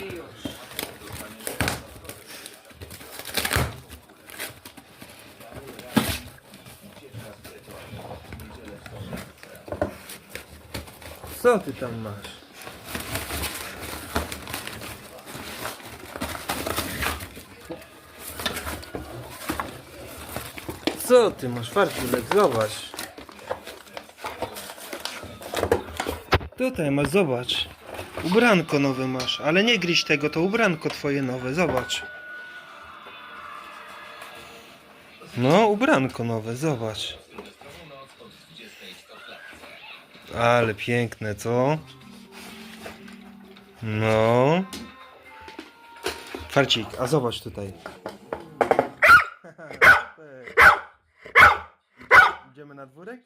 Co ty tam masz? Co ty masz, Farkulek? Zobacz. Tutaj masz, zobacz. Ubranko nowe masz, ale nie gryź tego, to ubranko twoje nowe, zobacz. No, ubranko nowe, zobacz. Ale piękne, co? No. Farcik, a zobacz tutaj. Idziemy na dwórek?